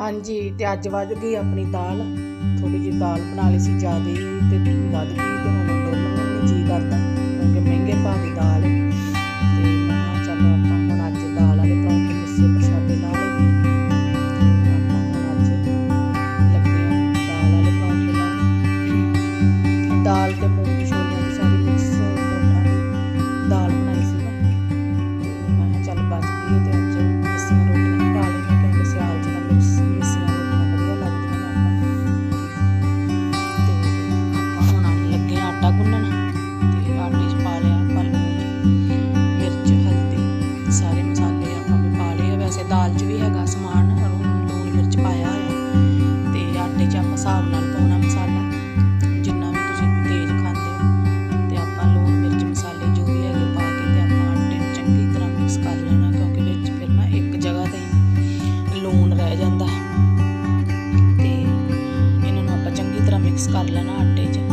ਹਾਂਜੀ, ਤੇ ਅੱਜ ਵੱਧ ਗਈ ਆਪਣੀ ਦਾਲ। ਥੋੜੀ ਜਿਹੀ ਦਾਲ ਬਣਾ ਲਈ ਸੀ ਜ਼ਿਆਦਾ, ਤੇ ਵੱਧ ਗਈ, ਤੇ ਹੁਣ ਡੋਲਣ ਜੀ ਕਰਦਾ, ਕਿਉਂਕਿ ਮਹਿੰਗੇ ਭਾਅ ਦੀ ਦਾਲ। ਹੈ ਮਿਕਸ ਕਰ ਲੈਣਾ ਆਟੇ 'ਚ।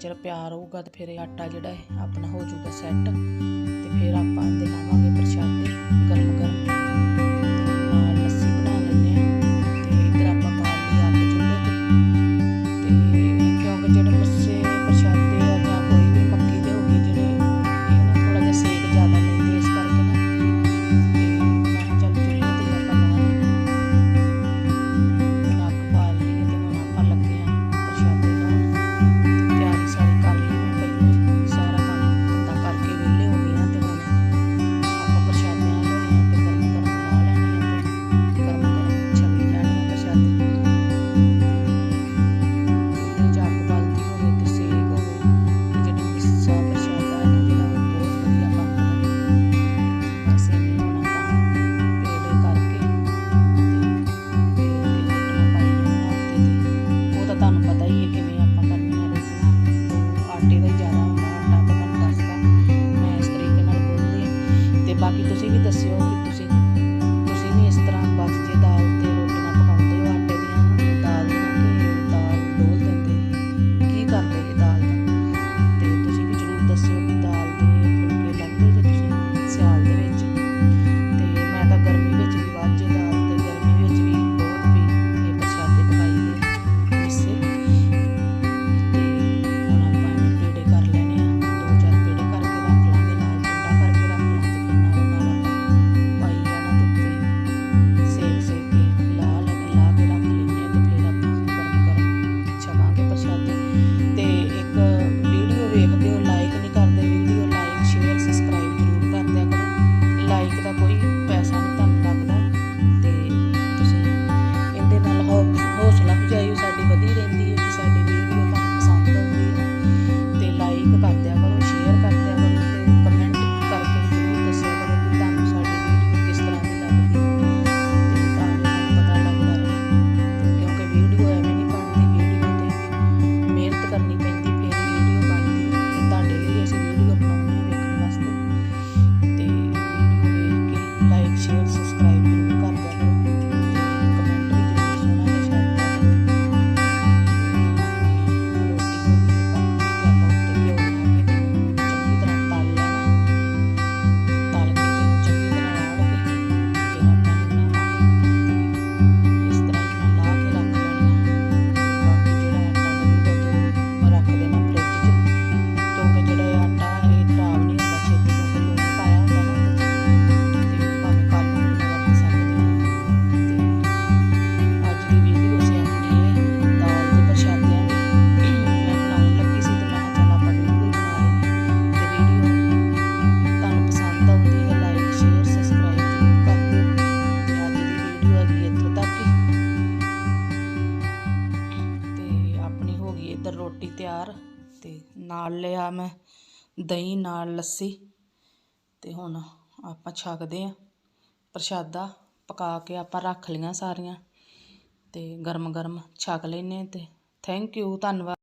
ਚਿਰ ਪਿਆਰ ਹੋਊਗਾ ਤੇ ਫਿਰ ਇਹ ਆਟਾ ਜਿਹੜਾ ਹੈ ਆਪਣਾ ਹੋ ਜਾਊਗਾ ਸੈੱਟ ਤੇ ਫਿਰ ਆਪਾਂ ਦੇ ਨਾਲ करनी ਨਾਲ ਲਿਆ ਮੈਂ, ਦਹੀਂ ਨਾਲ ਲੱਸੀ। ਤੇ ਹੁਣ ਆਪਾਂ ਛਕਦੇ ਆ। ਪ੍ਰਸ਼ਾਦਾ ਪਕਾ ਕੇ ਆਪਾਂ ਰੱਖ ਲਈਆਂ ਸਾਰੀਆਂ। ਤੇ ਗਰਮ ਗਰਮ ਛਕ ਲੈਨੇ ਤੇ ਥੈਂਕ ਯੂ ਧੰਨਵਾਦ।